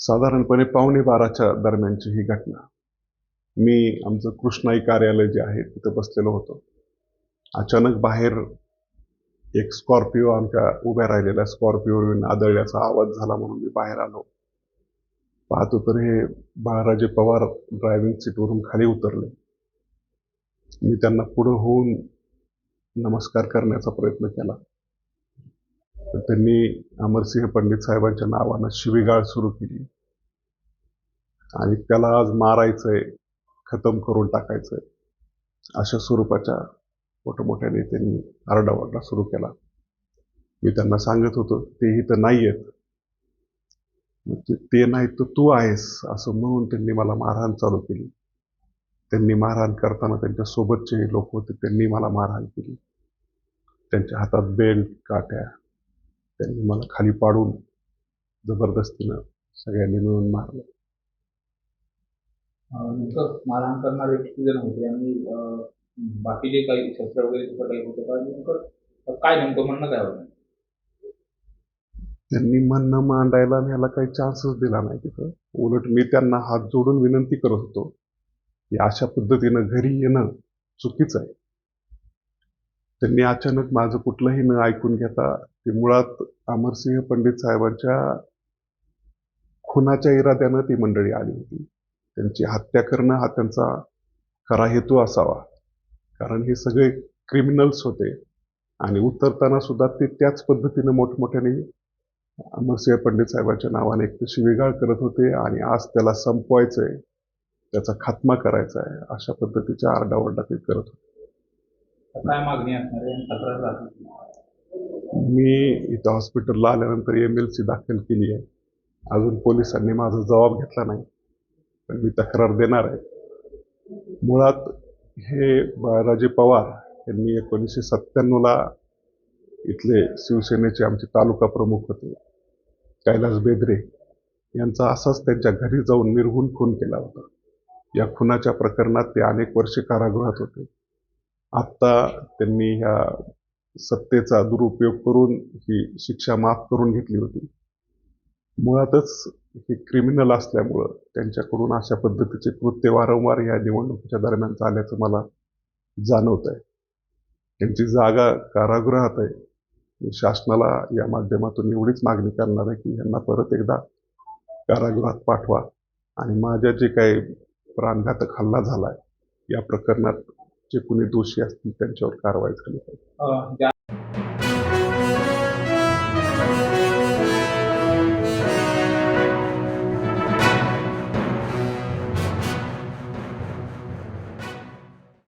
साधारणपणे पावणे बाराच्या दरम्यानची ही घटना. मी आमचं कृष्णाई कार्यालय जे आहे तिथं बसलेलो होतो. अचानक बाहेर एक स्कॉर्पिओ आमच्या उभ्या राहिलेल्या स्कॉर्पिओवरून आदळल्याचा आवाज झाला म्हणून मी बाहेर आलो. पाहतो तर हे बाळराजे पवार ड्रायव्हिंग सीटवरून खाली उतरले. मी त्यांना पुढं होऊन नमस्कार करण्याचा प्रयत्न केला. तर त्यांनी अमरसिंह पंडित साहेबांच्या नावानं शिवीगाळ सुरू केली. आणि त्याला आज मारायचंय खतम करून टाकायचंय अशा स्वरूपाच्या मोठमोठ्याने त्यांनी आरडाओरडा सुरू केला. मी त्यांना सांगत होतो ते इथं नाही आहेत मग ते- म्हणजे ते नाही तर तू आहेस असं म्हणून त्यांनी मला मारहाण चालू केली. त्यांनी मारहाण करताना त्यांच्या सोबतचे लोक होते त्यांनी मला मारहाण केली. त्यांच्या हातात बेल्ट काट्या त्यांनी मला खाली पाडून जबरदस्तीनं सगळ्यांनी मिळून मारलं. नेमकं मारहाण करणारे किती जण होते? आणि बाकीचे काही शस्त्र वगैरे तिथं काही होते का नेमकं काय नेमकं म्हणणं काय होतं? त्यांनी म्हणणं मांडायला ह्याला काही चान्सच दिला नाही तिथं. उलट मी त्यांना हात जोडून विनंती करत होतो की अशा पद्धतीनं घरी येणं चुकीचं आहे. त्यांनी अचानक माझं कुठलंही न ऐकून घेता ते मुळात अमरसिंह पंडित साहेबांच्या खुनाच्या इराद्यानं ती मंडळी आली होती. त्यांची हत्या करणं हा त्यांचा खरा हेतू असावा. कारण हे सगळे क्रिमिनल्स होते आणि उतरताना सुद्धा ते त्याच पद्धतीनं मोठमोठ्याने अमरसिंह पंडित साहेबांच्या नावाने एक तर करत होते आणि आज त्याला संपवायचंय त्याचा खात्मा करायचा आहे अशा पद्धतीच्या आरडाओरडा ते करत होते. काय मागणी असणार आहे? तक्रार दाखल मी इथं हॉस्पिटलला आल्यानंतर एम एल सी दाखल केली आहे. अजून पोलिसांनी माझा जबाब घेतला नाही पण मी तक्रार देणार आहे. मुळात हे बाळराजे पवार यांनी एकोणीसशे सत्त्याण्णवला इथले शिवसेनेचे आमचे तालुका प्रमुख होते कैलास बेदरे यांचा असाच त्यांच्या घरी जाऊन निर्घुण खून केला होता. या खुनाच्या प्रकरणात ते अनेक वर्षे कारागृहात होते. आत्ता त्यांनी ह्या सत्तेचा दुरुपयोग करून ही शिक्षा माफ करून घेतली होती. मुळातच हे क्रिमिनल असल्यामुळं त्यांच्याकडून अशा पद्धतीचे कृत्य वारंवार या निवडणुकीच्या दरम्यान चालल्याचं मला जाणवत आहे त्यांची जागा कारागृहात आहे. शासनाला या माध्यमातून एवढीच मागणी करणार आहे की यांना परत एकदा कारागृहात पाठवा. आणि माझ्या जे काही प्राणघातक हल्ला झाला आहे या प्रकरणात जे कुणी दोषी असतील त्यांच्यावर कारवाई झाली पाहिजे.